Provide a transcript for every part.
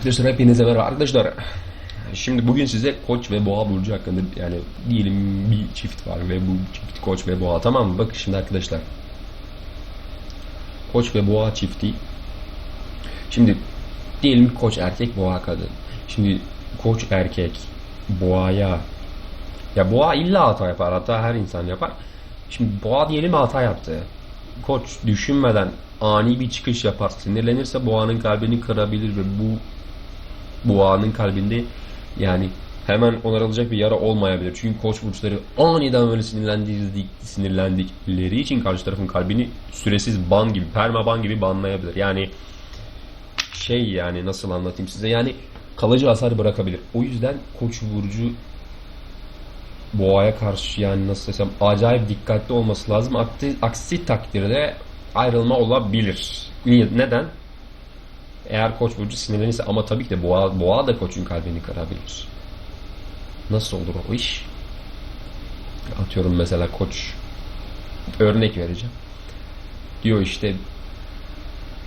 Arkadaşlar hepinize merhaba arkadaşlar. Şimdi bugün size koç ve boğa burcu hakkında yani diyelim bir çift var ve bu çift koç ve boğa tamam mı? Bakın şimdi arkadaşlar. Koç ve boğa çifti. Şimdi diyelim koç erkek boğa kadın. Şimdi koç erkek boğaya ya boğa illa hata yapar hatta her insan yapar. Şimdi boğa diyelim hata yaptı. Koç düşünmeden ani bir çıkış yapar. Sinirlenirse boğanın kalbini kırabilir ve bu boğanın kalbinde yani hemen onarılacak bir yara olmayabilir. Çünkü koç burçları aniden böyle sinirlendik, sinirlendikleri için karşı tarafın kalbini süresiz ban gibi, perma gibi banlayabilir. Yani şey yani nasıl anlatayım size yani kalıcı hasar bırakabilir. O yüzden koç burcu boğaya karşı yani nasıl desem acayip dikkatli olması lazım. Aksi, aksi takdirde ayrılma olabilir. Neden? Eğer koç burcu sinirlenirse ama tabii ki de boğa, boğa da koçun kalbini kırabilir. Nasıl olur o iş? Atıyorum mesela koç örnek vereceğim. Diyor işte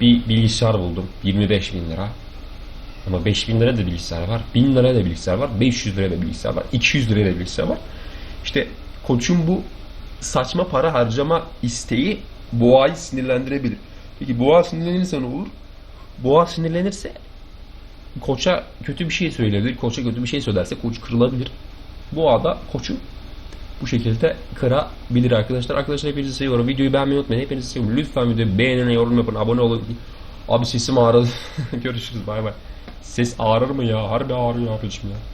bir bilgisayar buldum 25 bin lira. Ama 5 bin lira da bilgisayar var. 1000 liraya da bilgisayar var. 500 liraya da bilgisayar var. 200 liraya da bilgisayar var. İşte koçun bu saçma para harcama isteği boğayı sinirlendirebilir. Peki boğa sinirlenirse ne olur? Boğa sinirlenirse koça kötü bir şey söyleyebilir. Koça kötü bir şey söylerse koç kırılabilir. Boğa da koçu bu şekilde kırabilir arkadaşlar. Arkadaşlar hepinizi seviyorum. Videoyu beğenmeyi unutmayın. Hepinizi seviyorum. Lütfen videoyu beğenin, yorum yapın, abone olun. Abi sesim ağrıdı. Görüşürüz. Bay bay. Ses ağrır mı ya? Harbi ağrıyor abicim ya.